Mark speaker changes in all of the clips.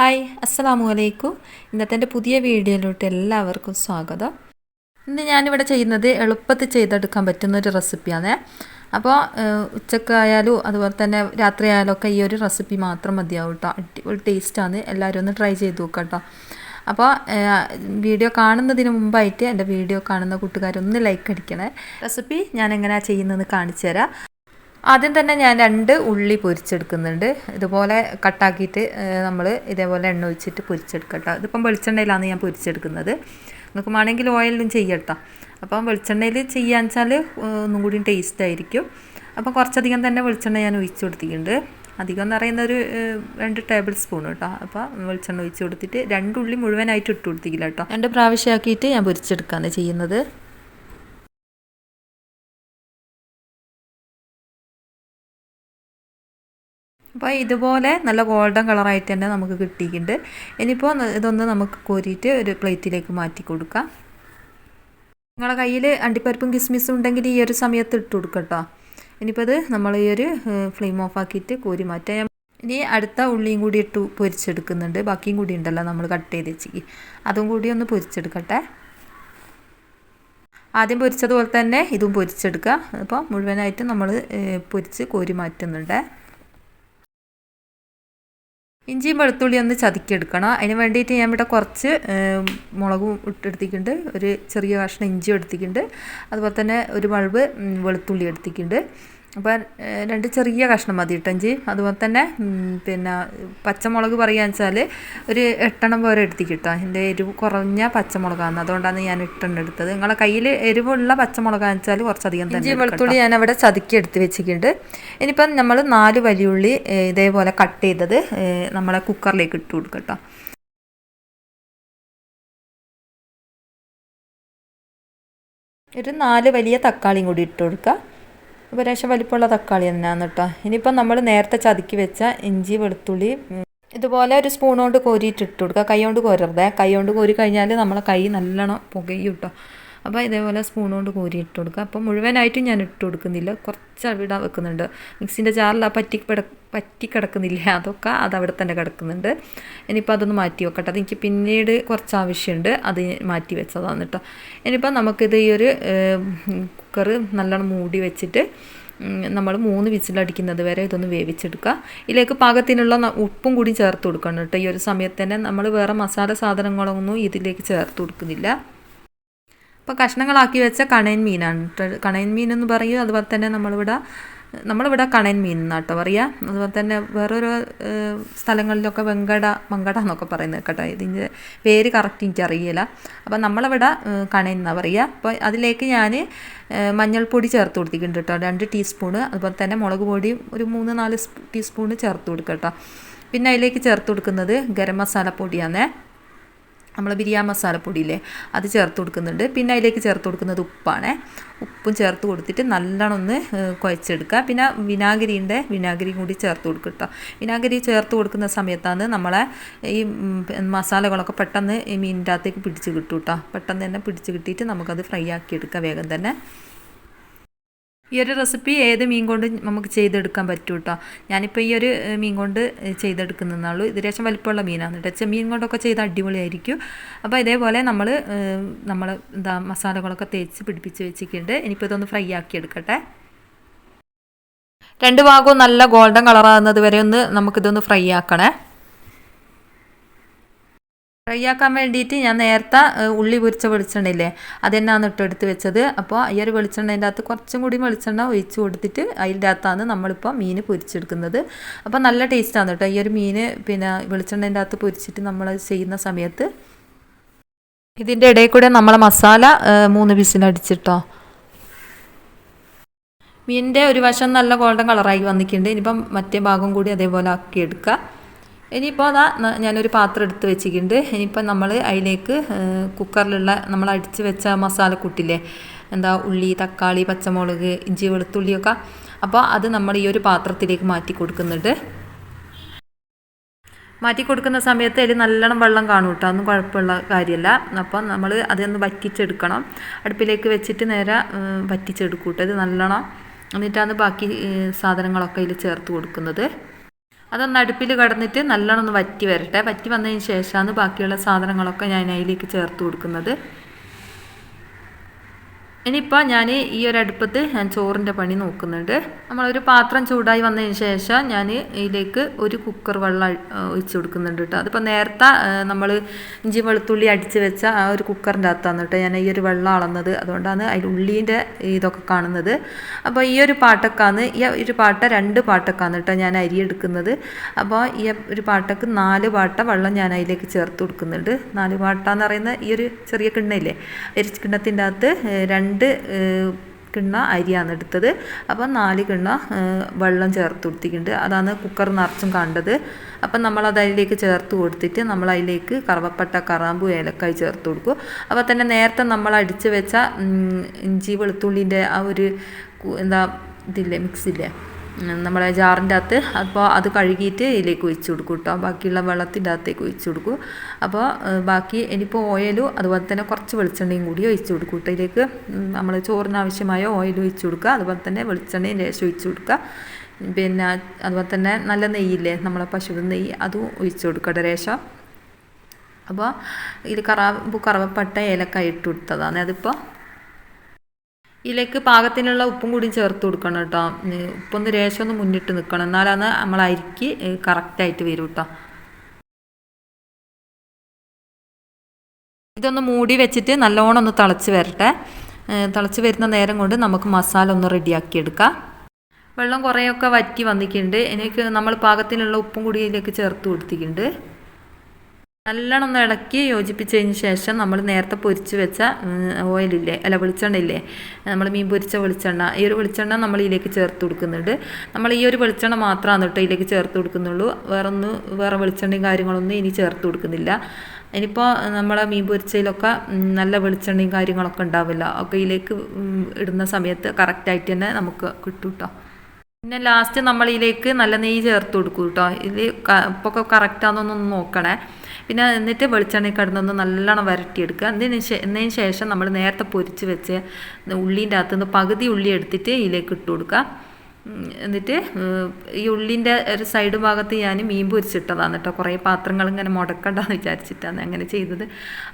Speaker 1: Hi അസ്സലാമു അലൈക്കും ഇന്നത്തെ എന്റെ പുതിയ വീഡിയോയിലോട്ട് എല്ലാവർക്കും സ്വാഗതം. ഇന്ന് ഞാനിവിടെ ചെയ്യുന്നത് എളുപ്പത്തിൽ ചെയ്തെടുക്കാൻ പറ്റുന്ന ഒരു റെസിപ്പിയാണ്. അപ്പോൾ ഉച്ചക്കായാലും അതുപോലെ തന്നെ രാത്രി ആയാലും ഒക്കെ ഈ ഒരു റെസിപ്പി മാത്രം മതിയാവും കേട്ടോ. അടിപൊളി ടേസ്റ്റാണ്. എല്ലാവരും ഒന്ന് ട്രൈ ചെയ്ത് നോക്കാം കേട്ടോ. അപ്പോൾ വീഡിയോ കാണുന്നതിന് മുമ്പായിട്ട് എന്റെ വീഡിയോ കാണുന്ന കൂട്ടുകാരൊന്ന് ലൈക്ക് അടിക്കണേ. റെസിപ്പി ഞാൻ എങ്ങനെയാണ് ചെയ്യുന്നതെന്ന് കാണിച്ചു തരാം. ആദ്യം തന്നെ ഞാൻ രണ്ട് ഉള്ളി പൊരിച്ചെടുക്കുന്നുണ്ട്. ഇതുപോലെ കട്ടാക്കിയിട്ട് നമ്മൾ ഇതേപോലെ എണ്ണ ഒഴിച്ചിട്ട് പൊരിച്ചെടുക്കട്ടോ. ഇതിപ്പം വെളിച്ചെണ്ണയിലാണ് ഞാൻ പൊരിച്ചെടുക്കുന്നത്. നിങ്ങൾക്ക് വേണമെങ്കിൽ ഓയിലും ചെയ്യട്ടോ. അപ്പം വെളിച്ചെണ്ണയിൽ ചെയ്യാന്ന് വെച്ചാൽ ഒന്നും കൂടി ടേസ്റ്റ് ആയിരിക്കും. അപ്പം കുറച്ചധികം തന്നെ വെളിച്ചെണ്ണ ഞാൻ ഒഴിച്ചു കൊടുത്തിട്ടുണ്ട്. അധികം എന്ന് പറയുന്ന ഒരു രണ്ട് ടേബിൾ സ്പൂൺ കേട്ടോ അപ്പോൾ വെളിച്ചെണ്ണ ഒഴിച്ച് കൊടുത്തിട്ട് രണ്ട് ഉള്ളി മുഴുവനായിട്ട് ഇട്ട് കൊടുത്തിട്ടില്ല കേട്ടോ രണ്ട് പ്രാവശ്യമാക്കിയിട്ട് ഞാൻ പൊരിച്ചെടുക്കുകയാണ് ചെയ്യുന്നത്. അപ്പോൾ ഇതുപോലെ നല്ല ഗോൾഡൻ കളറായിട്ട് തന്നെ നമുക്ക് കിട്ടിയിട്ടുണ്ട്. ഇനിയിപ്പോൾ ഇതൊന്ന് നമുക്ക് കോരിയിട്ട് ഒരു പ്ലേറ്റിലേക്ക് മാറ്റി കൊടുക്കാം. നിങ്ങളുടെ കയ്യിൽ അണ്ടിപ്പരിപ്പും കിസ്മിസും ഉണ്ടെങ്കിൽ ഈ ഒരു സമയത്ത് ഇട്ട് കൊടുക്കട്ടോ ഇനിയിപ്പോൾ അത് നമ്മൾ ഈ ഒരു ഫ്ലെയിം ഓഫ് ആക്കിയിട്ട് കോരി മാറ്റാം. ഇനി അടുത്ത ഉള്ളിയും കൂടി ഇട്ട് പൊരിച്ചെടുക്കുന്നുണ്ട്. ബാക്കിയും കൂടി ഉണ്ടല്ലോ നമ്മൾ കട്ട് ചെയ്ത് വെച്ചിക്ക്. അതും കൂടി ഒന്ന് പൊരിച്ചെടുക്കട്ടെ. ആദ്യം പൊരിച്ചതുപോലെ തന്നെ ഇതും പൊരിച്ചെടുക്കുക. അപ്പോൾ മുഴുവനായിട്ട് നമ്മൾ പൊരിച്ച് കോരി മാറ്റുന്നുണ്ട്. ഇഞ്ചിയും വെളുത്തുള്ളി ഒന്ന് ചതുക്കിയെടുക്കണം. അതിന് വേണ്ടിയിട്ട് ഞാൻ ഇവിടെ കുറച്ച് മുളകും ഇട്ടെടുത്തിട്ടുണ്ട് ഒരു ചെറിയ കഷ്ണം ഇഞ്ചി എടുത്തിട്ടുണ്ട്. അതുപോലെ തന്നെ ഒരു ബൾബ് വെളുത്തുള്ളി എടുത്തിട്ടുണ്ട്. അപ്പോൾ രണ്ട് ചെറിയ കഷ്ണം മതി ഇട്ടഞ്ചി അതുപോലെ തന്നെ പിന്നെ പച്ചമുളക് പറയുകയെന്ന് വെച്ചാൽ ഒരു എട്ടെണ്ണം പോലെ എടുത്തിക്കിട്ടോ എന്റെ എരിവ് കുറഞ്ഞ പച്ചമുളകാണ് അതുകൊണ്ടാണ് ഞാൻ എട്ടെണ്ണം എടുത്തത്. നിങ്ങളെ കയ്യിൽ എരിവുള്ള പച്ചമുളകാന്ന് വെച്ചാൽ കുറച്ചധികം തന്നെ വെളുത്തുള്ളി ഞാൻ അവിടെ ചതുക്കി എടുത്ത് വെച്ചിട്ടുണ്ട്. ഇനിയിപ്പം നമ്മൾ നാല് വലിയുള്ളി ഇതേപോലെ കട്ട് ചെയ്തത് നമ്മളെ കുക്കറിലേക്ക് ഇട്ട് കൊടുക്കട്ടോ ഒരു നാല് വലിയ തക്കാളിയും കൂടി ഇട്ട് കൊടുക്കുക അപ്പോൾ ലേശം വലിപ്പമുള്ള തക്കാളി തന്നെയാണ് കേട്ടോ. ഇനിയിപ്പം നമ്മൾ നേരത്തെ ചതുക്കി വെച്ച ഇഞ്ചി വെളുത്തുള്ളി ഇതുപോലെ ഒരു സ്പൂൺ കൊണ്ട് കോരിയിട്ട് ഇട്ട് കൊടുക്കുക. കൈ കൊണ്ട് കോരരുതേ. കൈ കൊണ്ട് കോരി കഴിഞ്ഞാൽ നമ്മളെ കൈ നല്ലോണം പുകയും കേട്ടോ. അപ്പോൾ ഇതേപോലെ സ്പൂൺ കൊണ്ട് കോരി ഇട്ട് കൊടുക്കുക. അപ്പോൾ മുഴുവനായിട്ടും ഞാൻ ഇട്ട് കൊടുക്കുന്നില്ല. കുറച്ച് അവിടെ വെക്കുന്നുണ്ട്. മിക്സിന്റെ ജാറിൽ ആ പറ്റി പറ്റി കിടക്കുന്നില്ല. അതൊക്കെ അത് അവിടെ തന്നെ കിടക്കുന്നുണ്ട്. ഇനിയിപ്പോൾ അതൊന്ന് മാറ്റി വെക്കട്ടെ. അതെനിക്ക് പിന്നീട് കുറച്ച് ആവശ്യമുണ്ട്. അത് മാറ്റി വെച്ചതാണ് കേട്ടോ. ഇനിയിപ്പോൾ നമുക്കിത് ഈ ഒരു കുക്കർ നല്ലോണം മൂടി വെച്ചിട്ട് നമ്മൾ മൂന്ന് വിസിലടിക്കുന്നത് വരെ ഇതൊന്ന് വേവിച്ചെടുക്കുക. ഇതിലേക്ക് പാകത്തിനുള്ള ഉപ്പും കൂടി ചേർത്ത് കൊടുക്കണം കേട്ടോ. ഈ ഒരു സമയത്ത് തന്നെ നമ്മൾ വേറെ മസാല സാധനങ്ങളൊന്നും ഇതിലേക്ക് ചേർത്ത് കൊടുക്കുന്നില്ല. അപ്പോൾ കഷ്ണങ്ങളാക്കി വെച്ച കണയൻ മീനാണ്. കണയൻ മീൻ എന്ന് പറയും അതുപോലെ തന്നെ നമ്മളിവിടെ നമ്മളിവിടെ കണയൻ മീൻ എന്നാട്ടോ പറയുക അതുപോലെ തന്നെ വേറൊരു സ്ഥലങ്ങളിലൊക്കെ വെങ്കട മങ്കട എന്നൊക്കെ പറയുന്നത് കേട്ടോ. ഇതിന്റെ പേര് കറക്റ്റ് എനിക്കറിയില്ല. അപ്പോൾ നമ്മളിവിടെ കണയൻ എന്നാണ് പറയുക അപ്പോൾ അതിലേക്ക് ഞാൻ മഞ്ഞൾപ്പൊടി ചേർത്ത് കൊടുത്തിട്ടുണ്ട് കേട്ടോ രണ്ട് ടീസ്പൂണ്. അതുപോലെ തന്നെ മുളക് പൊടി ഒരു മൂന്ന് നാല് ടീസ്പൂണ് ചേർത്ത് കൊടുക്കുക പിന്നെ അതിലേക്ക് ചേർത്ത് കൊടുക്കുന്നത് ഗരം മസാല പൊടിയാണ് നമ്മൾ ബിരിയാണി മസാലപ്പൊടിയില്ലേ അത് ചേർത്ത് കൊടുക്കുന്നുണ്ട്. പിന്നെ അതിലേക്ക് ചേർത്ത് കൊടുക്കുന്നത് ഉപ്പാണ്. ഉപ്പും ചേർത്ത് കൊടുത്തിട്ട് നല്ലോണം ഒന്ന് കുഴച്ചെടുക്കുക. പിന്നെ വിനാഗിരിന്റെ വിനാഗിരി കൂടി ചേർത്ത് കൊടുക്കുക കേട്ടോ വിനാഗിരി ചേർത്ത് കൊടുക്കുന്ന സമയത്താണ് നമ്മളെ ഈ മസാലകളൊക്കെ പെട്ടെന്ന് ഈ മീനിന്റെ അകത്തേക്ക് പിടിച്ച് കിട്ടും കേട്ടോ പെട്ടെന്ന് തന്നെ പിടിച്ച് കിട്ടിയിട്ട് നമുക്കത് ഫ്രൈ ആക്കി എടുക്കാം വേഗം തന്നെ. ഈ ഒരു റെസിപ്പി ഏത് മീൻ കൊണ്ട് നമുക്ക് ചെയ്തെടുക്കാൻ പറ്റും കേട്ടോ ഞാനിപ്പോൾ ഈ ഒരു മീൻ കൊണ്ട് ചെയ്തെടുക്കുന്നുള്ളൂ ഇത് രേശം വലിപ്പമുള്ള മീനാണ് കേട്ടോ. ചെമ്മീൻ കൊണ്ടൊക്കെ ചെയ്ത് അടിപൊളിയായിരിക്കും. അപ്പോൾ ഇതേപോലെ നമ്മൾ നമ്മൾ എന്താ മസാലകളൊക്കെ തേച്ച് പിടിപ്പിച്ച് വെച്ചിട്ടുണ്ട്. ഇനിയിപ്പോൾ ഇതൊന്ന് ഫ്രൈ ആക്കി എടുക്കട്ടെ. രണ്ട് ഭാഗവും നല്ല ഗോൾഡൻ കളറാകുന്നത് വരെ ഒന്ന് നമുക്കിതൊന്ന് ഫ്രൈ ആക്കണേ. ഫ്രൈ ആക്കാൻ വേണ്ടിയിട്ട് ഞാൻ നേരത്തെ ഉള്ളി പൊരിച്ച വെളിച്ചെണ്ണയില്ലേ അതെന്നാണ് ഇട്ടെടുത്ത് വെച്ചത്. അപ്പോൾ ഈ ഒരു വെളിച്ചെണ്ണേന്റെ അകത്ത് കുറച്ചും കൂടി വെളിച്ചെണ്ണ ഒഴിച്ച് കൊടുത്തിട്ട് അതിന്റെ അകത്താണ് നമ്മളിപ്പോൾ മീൻ പൊരിച്ചെടുക്കുന്നത്. അപ്പോൾ നല്ല ടേസ്റ്റാണ് കേട്ടോ ഈ ഒരു മീൻ പിന്നെ വെളിച്ചെണ്ണേന്റെ അകത്ത് പൊരിച്ചിട്ട് നമ്മൾ ചെയ്യുന്ന സമയത്ത് ഇതിന്റെ ഇടയിൽ കൂടെ നമ്മൾ മസാല മൂന്ന് വിസിലടിച്ചിട്ടോ മീനിന്റെ ഒരു വശം നല്ല ഗോൾഡൻ കളറായി വന്നിട്ടുണ്ട്. ഇനിയിപ്പം മറ്റേ ഭാഗം കൂടി അതേപോലെ ആക്കി ഇനിയിപ്പോൾ അതാ ഞാനൊരു പാത്രം എടുത്ത് വെച്ചിട്ടുണ്ട്. ഇനിയിപ്പോൾ നമ്മൾ അതിലേക്ക് കുക്കറിലുള്ള നമ്മൾ അടിച്ച് വെച്ച മസാലക്കൂട്ടില്ലേ? എന്താ ഉള്ളി തക്കാളി പച്ചമുളക് ഇഞ്ചി വെളുത്തുള്ളിയൊക്കെ. അപ്പോൾ അത് നമ്മൾ ഈ ഒരു പാത്രത്തിലേക്ക് മാറ്റി കൊടുക്കുന്നുണ്ട്. മാറ്റി കൊടുക്കുന്ന സമയത്ത് അതിൽ നല്ലോണം വെള്ളം കാണും കേട്ടോ ഒന്നും കുഴപ്പമുള്ള കാര്യമല്ല അപ്പം നമ്മൾ അതൊന്ന് വറ്റിച്ചെടുക്കണം. അടുപ്പിലേക്ക് വെച്ചിട്ട് നേരെ വറ്റിച്ചെടുക്കും കേട്ടോ ഇത് നല്ലോണം എന്നിട്ടാണ് ബാക്കി സാധനങ്ങളൊക്കെ അതിൽ ചേർത്ത് കൊടുക്കുന്നത്. അതൊന്ന് അടുപ്പിൽ കടന്നിട്ട് നല്ലോണം ഒന്ന് വറ്റി വരട്ടെ. വറ്റി വന്നതിന് ശേഷമാണ് ബാക്കിയുള്ള സാധനങ്ങളൊക്കെ ഞാൻ അതിലേക്ക് ചേർത്ത് കൊടുക്കുന്നത്. ഇനിയിപ്പോൾ ഞാൻ ഈ ഒരു അടുപ്പത്ത് ഞാൻ ചോറിന്റെ പണി നോക്കുന്നുണ്ട്. നമ്മളൊരു പാത്രം ചൂടായി വന്നതിന് ശേഷം ഞാൻ ഇതിലേക്ക് ഒരു കുക്കർ വെള്ളം ഒഴിച്ചു കൊടുക്കുന്നുണ്ട് കേട്ടോ അതിപ്പോൾ നേരത്തെ നമ്മൾ ഇഞ്ചി വെളുത്തുള്ളി അടിച്ച് വെച്ച ആ ഒരു കുക്കറിന്റെ അകത്താണ് കേട്ടോ ഞാൻ ഈ ഒരു വെള്ളം അളന്നത്. അതുകൊണ്ടാണ് അതിൽ ഉള്ളീന്റെ ഇതൊക്കെ കാണുന്നത്. അപ്പോൾ ഈ ഒരു പാട്ടക്കാന്ന് ഈ ഒരു പാട്ട രണ്ട് പാട്ടക്കാന്ന് കേട്ടോ ഞാൻ അരി എടുക്കുന്നത്. അപ്പോൾ ഈ ഒരു പാട്ടക്ക് നാല് പാട്ട വെള്ളം ഞാൻ അതിലേക്ക് ചേർത്ത് കൊടുക്കുന്നുണ്ട്. നാല് പാട്ട എന്ന് പറയുന്ന ഈ ഒരു ചെറിയ കിണ്ണയില്ലേ? എരിച്ച് കിണ്ണത്തിന്റെ അകത്ത് രണ്ട് രണ്ട് കിണ്ണ അരിയാണ് എടുത്തത്. അപ്പം നാല് കിണ്ണ വെള്ളം ചേർത്ത് കൊടുത്തിട്ടുണ്ട്. അതാണ് കുക്കർ നിറച്ചും കണ്ടത്. അപ്പം നമ്മൾ അത് അതിലേക്ക് ചേർത്ത് കൊടുത്തിട്ട് നമ്മൾ അതിലേക്ക് കറവപ്പട്ട കറാമ്പു ഏലക്കായി ചേർത്ത് കൊടുക്കും. അപ്പോൾ തന്നെ നേരത്തെ നമ്മൾ അടിച്ച് വെച്ച ഇഞ്ചി വെളുത്തുള്ളിന്റെ ആ ഒരു എന്താ ഇതില്ലേ മിക്സില്ലേ നമ്മളെ ജാറിന്റെ അകത്ത് അപ്പോൾ അത് കഴുകിയിട്ട് ഇതിലേക്ക് ഒഴിച്ച് കൊടുക്കും കേട്ടോ. ബാക്കിയുള്ള വെള്ളത്തിന്റെ അകത്തേക്ക് ഒഴിച്ച് കൊടുക്കും. അപ്പോൾ ബാക്കി ഇനിയിപ്പോൾ ഓയിലും അതുപോലെ തന്നെ കുറച്ച് വെളിച്ചെണ്ണയും കൂടി ഒഴിച്ച് കൊടുക്കും കേട്ടോ. ഇതിലേക്ക് നമ്മൾ ചോറിന് ആവശ്യമായ ഓയിൽ ഒഴിച്ച് കൊടുക്കുക. അതുപോലെ തന്നെ വെളിച്ചെണ്ണയും ലേശം ഒഴിച്ച് കൊടുക്കുക. പിന്നെ അതുപോലെ തന്നെ നല്ല നെയ്യില്ലേ നമ്മളെ പശുവിൻ നെയ്യ് അതും ഒഴിച്ച് കൊടുക്കട്ടെ ലേശം. അപ്പോൾ ഇതിൽ കറാമ്പ് കറവപ്പട്ട ഏലക്കായ ഇട്ട് കൊടുത്തതാണ്. അതിപ്പോൾ ഇതിലേക്ക് പാകത്തിനുള്ള ഉപ്പും കൂടി ചേർത്ത് കൊടുക്കണം കേട്ടോ. ഉപ്പൊന്ന് രേശം ഒന്ന് മുന്നിട്ട് നിൽക്കണം എന്നാലാണ് നമ്മൾ അരിക്ക് കറക്റ്റായിട്ട് വരും കേട്ടോ. ഇതൊന്ന് മൂടി വെച്ചിട്ട് നല്ലോണം ഒന്ന് തിളച്ച് വരട്ടെ. തിളച്ച് വരുന്ന നേരം കൊണ്ട് നമുക്ക് മസാല ഒന്ന് റെഡിയാക്കി എടുക്കാം. വെള്ളം കുറേയൊക്കെ വറ്റി വന്നിട്ടുണ്ട്. എനിക്ക് നമ്മൾ പാകത്തിനുള്ള ഉപ്പും കൂടി ഇതിലേക്ക് ചേർത്ത് കൊടുത്തിട്ടുണ്ട്. നല്ലോണം ഒന്ന് ഇളക്കി യോജിപ്പിച്ചതിന് ശേഷം നമ്മൾ നേരത്തെ പൊരിച്ച് വെച്ച ഓയിലില്ലേ അല്ല വെളിച്ചെണ്ണ ഇല്ലേ നമ്മൾ മീൻ പൊരിച്ച വെളിച്ചെണ്ണ ഈ ഒരു വെളിച്ചെണ്ണ നമ്മൾ ഇതിലേക്ക് ചേർത്ത് കൊടുക്കുന്നുണ്ട്. നമ്മൾ ഈ ഒരു വെളിച്ചെണ്ണ മാത്രമാണ് കേട്ടോ ഇതിലേക്ക് ചേർത്ത് കൊടുക്കുന്നുള്ളൂ. വേറൊന്നും വേറെ വെളിച്ചെണ്ണയും കാര്യങ്ങളൊന്നും ഇനി ചേർത്ത് കൊടുക്കുന്നില്ല. ഇനിയിപ്പോൾ നമ്മളെ മീൻ പൊരിച്ചതിലൊക്കെ നല്ല വെളിച്ചെണ്ണയും കാര്യങ്ങളൊക്കെ ഉണ്ടാവില്ല. ഒക്കെ ഇതിലേക്ക് ഇടുന്ന സമയത്ത് കറക്റ്റായിട്ട് തന്നെ നമുക്ക് കിട്ടും കേട്ടോ. പിന്നെ ലാസ്റ്റ് നമ്മളിതിലേക്ക് നല്ല നെയ്യ് ചേർത്ത് കൊടുക്കും കേട്ടോ. ഇതിൽ ഇപ്പോൾ കറക്റ്റാണെന്നൊന്ന് നോക്കണേ. പിന്നെ എന്നിട്ട് വെളിച്ചെണ്ണയിൽ കിടന്നൊന്ന് നല്ലോണം വരട്ടിയെടുക്കുക. എന്തിനു എന്നതിന് ശേഷം നമ്മൾ നേരത്തെ പൊരിച്ച് വെച്ച് ഉള്ളീന്റെ അകത്തുനിന്ന് പകുതി ഉള്ളി എടുത്തിട്ട് ഇതിലേക്ക് ഇട്ട് കൊടുക്കുക. എന്നിട്ട് ഈ ഉള്ളിന്റെ ഒരു സൈഡ് ഭാഗത്ത് ഞാൻ മീൻ പൊരിച്ചിട്ടതാണ് കേട്ടോ. കുറേ പാത്രങ്ങൾ ഇങ്ങനെ മുടക്കണ്ടെന്ന് വിചാരിച്ചിട്ടാണ് അങ്ങനെ ചെയ്തത്.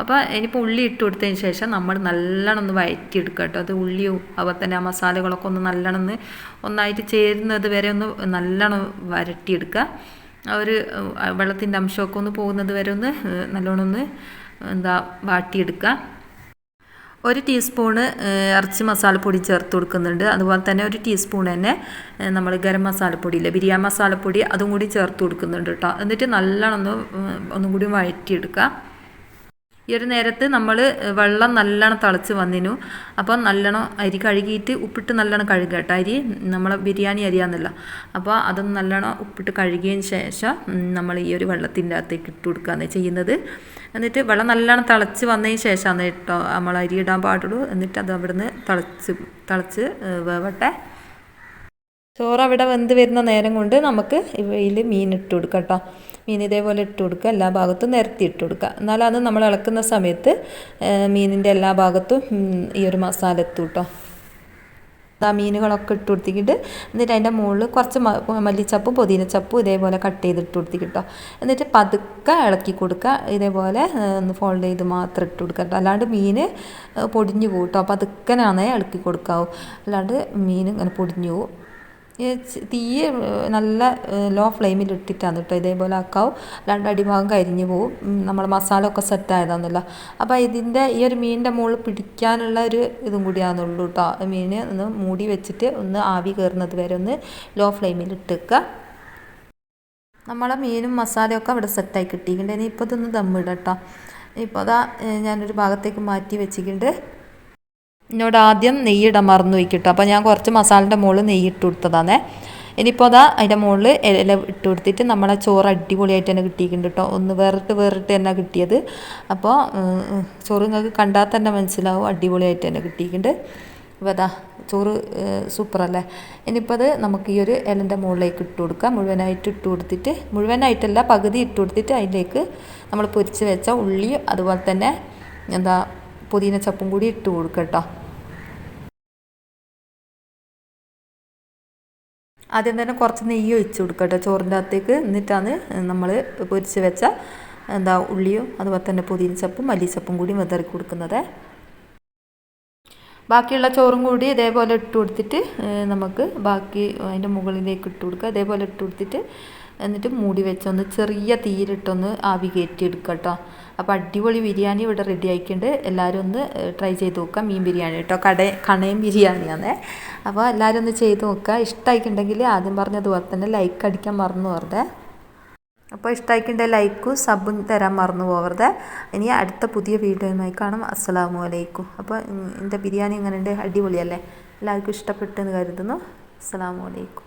Speaker 1: അപ്പോൾ ഇനിയിപ്പോൾ ഉള്ളി ഇട്ട് കൊടുത്തതിന് ശേഷം നമ്മൾ നല്ലോണം ഒന്ന് വഴറ്റിയെടുക്കുക കേട്ടോ. അത് ഉള്ളിയും അതുപോലെ തന്നെ ആ മസാലകളൊക്കെ ഒന്ന് നല്ലോണം ഒന്ന് ഒന്നായിട്ട് ചേരുന്നത് വരെ ഒന്ന് നല്ലോണം വരട്ടിയെടുക്കുക. ഒരു വെള്ളത്തിന്റെ അംശമൊക്കെ ഒന്ന് പോകുന്നത് വരെ ഒന്ന് നല്ലോണം ഒന്ന് എന്താ വാട്ടിയെടുക്കുക. ഒരു ടീസ്പൂണ് ഇറച്ചി മസാലപ്പൊടി ചേർത്ത് കൊടുക്കുന്നുണ്ട്. അതുപോലെ തന്നെ ഒരു ടീസ്പൂൺ തന്നെ നമ്മൾ ഗരം മസാലപ്പൊടി ഇല്ലേ ബിരിയാണി മസാലപ്പൊടി അതും കൂടി ചേർത്ത് കൊടുക്കുന്നുണ്ട് കേട്ടോ. എന്നിട്ട് നല്ലോണം ഒന്ന് ഒന്നും കൂടി വഴറ്റിയെടുക്കുക. ഈ ഒരു നേരത്ത് നമ്മൾ വെള്ളം നല്ലോണം തിളച്ച് വന്നിനു. അപ്പോൾ നല്ലോണം അരി കഴുകിയിട്ട് ഉപ്പിട്ട് നല്ലോണം കഴുകുക കേട്ടോ അരി നമ്മളെ ബിരിയാണി അരിയാന്നല്ല. അപ്പോൾ അതൊന്ന് നല്ലോണം ഉപ്പിട്ട് കഴുകിയതിന് ശേഷം നമ്മൾ ഈ ഒരു വെള്ളത്തിന്റെ അകത്തേക്ക് ഇട്ട് കൊടുക്കുകയാണ് ചെയ്യുന്നത്. എന്നിട്ട് വെള്ളം നല്ലോണം തിളച്ച് വന്നതിന് ശേഷമാണ് കേട്ടോ നമ്മൾ അരി ഇടാൻ പാടുള്ളൂ. എന്നിട്ട് അത് അവിടുന്ന് തിളച്ച് തിളച്ച് വേവട്ടെ. ചോറ് അവിടെ വെന്ത് വരുന്ന നേരം കൊണ്ട് നമുക്ക് ഇവയിൽ മീൻ ഇട്ട് കൊടുക്കാം കേട്ടോ. മീൻ ഇതേപോലെ ഇട്ട് കൊടുക്കുക. എല്ലാ ഭാഗത്തും നിരത്തി ഇട്ട് കൊടുക്കുക. എന്നാലും അത് നമ്മൾ ഇളക്കുന്ന സമയത്ത് മീനിന്റെ എല്ലാ ഭാഗത്തും ഈ ഒരു മസാല എത്തും കേട്ടോ ആ മീനുകളൊക്കെ ഇട്ട് കൊടുത്തിട്ട് എന്നിട്ട് അതിന്റെ മുകളിൽ കുറച്ച് മല്ലിച്ചപ്പും പുതിനച്ചപ്പും ഇതേപോലെ കട്ട് ചെയ്ത് ഇട്ട് കൊടുത്തിട്ടോ എന്നിട്ട് പതുക്കെ ഇളക്കി കൊടുക്കുക. ഇതേപോലെ ഒന്ന് ഫോൾഡ് ചെയ്ത് മാത്രം ഇട്ട് കൊടുക്കുക അല്ലാണ്ട് മീൻ പൊടിഞ്ഞു പോകും കേട്ടോ. പതുക്കനാണേ ഇളക്കി കൊടുക്കാവൂ. അല്ലാണ്ട് മീൻ ഇങ്ങനെ പൊടിഞ്ഞു പോകും. തീ നല്ല ലോ ഫ്ലെയിമിൽ ഇട്ടിട്ടാണ് കേട്ടോ ഇതേപോലെ ആക്കാവും. രണ്ട് അടിഭാഗം കരിഞ്ഞു പോവും. നമ്മൾ മസാല ഒക്കെ സെറ്റ് ആയതാണല്ലോ അപ്പോൾ ഇതിന്റെ ഈ ഒരു മീനിന്റെ മുകളിൽ പിടിക്കാനുള്ള ഒരു ഇതും കൂടിയാണെന്നുള്ളൂ കേട്ടോ മീൻ ഒന്ന് മൂടി വെച്ചിട്ട് ഒന്ന് ആവി കയറുന്നത് വരെ ഒന്ന് ലോ ഫ്ലെയിമിൽ ഇട്ടേക്കുക നമ്മളെ മീനും മസാലയൊക്കെ അവിടെ സെറ്റായി കിട്ടിയിട്ടുണ്ട്. ഇനി ഇപ്പോൾ ഇതൊന്ന് ദമ്മിടാം കേട്ടോ ഇപ്പോൾ അതാ ഞാനൊരു ഭാഗത്തേക്ക് മാറ്റി വെച്ചിട്ടുണ്ട്. എന്നോട് ആദ്യം നെയ്യിടാൻ മറന്നു വയ്ക്കിട്ടു അപ്പോൾ ഞാൻ കുറച്ച് മസാലന്റെ മുകളിൽ നെയ്യ് ഇട്ട് കൊടുത്തതാണേ. ഇനിയിപ്പോൾ അതാ അതിന്റെ മുകളിൽ ഇല ഇട്ട് കൊടുത്തിട്ട് നമ്മളെ ചോറ് അടിപൊളിയായിട്ട് തന്നെ കിട്ടിയിട്ടുണ്ട് കേട്ടോ. ഒന്ന് വേറിട്ട് വേറിട്ട് തന്നെ കിട്ടിയത്. അപ്പോൾ ചോറ് നിങ്ങൾക്ക് കണ്ടാൽ തന്നെ മനസ്സിലാവും. അടിപൊളിയായിട്ട് തന്നെ കിട്ടിയിട്ടുണ്ട്. അപ്പോൾ അതാ ചോറ് സൂപ്പറല്ലേ? ഇനിയിപ്പോൾ അത് നമുക്ക് ഈ ഒരു ഇലന്റെ മുകളിലേക്ക് ഇട്ട് കൊടുക്കാം. മുഴുവനായിട്ട് ഇട്ട് കൊടുത്തിട്ട് മുഴുവനായിട്ടല്ല പകുതി ഇട്ട് കൊടുത്തിട്ട് അതിലേക്ക് നമ്മൾ പൊരിച്ച് വെച്ച ഉള്ളി അതുപോലെ തന്നെ എന്താ പുതിന ചപ്പും കൂടി ഇട്ട് കൊടുക്കുക കേട്ടോ. ആദ്യം തന്നെ കുറച്ച് നെയ്യ് ഒഴിച്ച് കൊടുക്കുക കേട്ടോ. ചോറിന്റെ അകത്തേക്ക് എന്നിട്ടാണ് നമ്മൾ പൊരിച്ച് വെച്ച എന്താ ഉള്ളിയും അതുപോലെ തന്നെ പുതിന ചപ്പും മല്ലിച്ചപ്പും കൂടി വെതറി കൊടുക്കുന്നത്. ബാക്കിയുള്ള ചോറും കൂടി ഇതേപോലെ ഇട്ട് കൊടുത്തിട്ട് നമുക്ക് ബാക്കി അതിന്റെ മുകളിലേക്ക് ഇട്ട് കൊടുക്കുക. അതേപോലെ ഇട്ട് കൊടുത്തിട്ട് എന്നിട്ട് മൂടി വെച്ചൊന്ന് ചെറിയ തീയിലിട്ടൊന്ന് ആവി കയറ്റി എടുക്കുക കേട്ടോ. അപ്പോൾ അടിപൊളി ബിരിയാണി ഇവിടെ റെഡി ആയിട്ടുണ്ട്. എല്ലാവരും ഒന്ന് ട്രൈ ചെയ്ത് നോക്കുക. മീൻ ബിരിയാണി കേട്ടോ. കട കണയും ബിരിയാണിയാണ് അപ്പോൾ എല്ലാവരും ഒന്ന് ചെയ്ത് നോക്കുക. ഇഷ്ടമായിട്ടുണ്ടെങ്കിൽ ആദ്യം പറഞ്ഞതുപോലെ തന്നെ ലൈക്ക് അടിക്കാൻ മറന്നു വെറുതെ അപ്പോൾ ഇഷ്ടമായിക്കിന്റെ ലൈക്കും സബും തരാൻ മറന്നു പോകരുത്. ഇനി അടുത്ത പുതിയ വീഡിയോയുമായി കാണും. അസ്സലാമു അലൈക്കും. അപ്പോൾ എന്റെ ബിരിയാണി എങ്ങനെയുണ്ട്? അടിപൊളിയല്ലേ? എല്ലാവർക്കും ഇഷ്ടപ്പെട്ടെന്ന് കരുതുന്നു. അസ്സലാമു അലൈക്കും.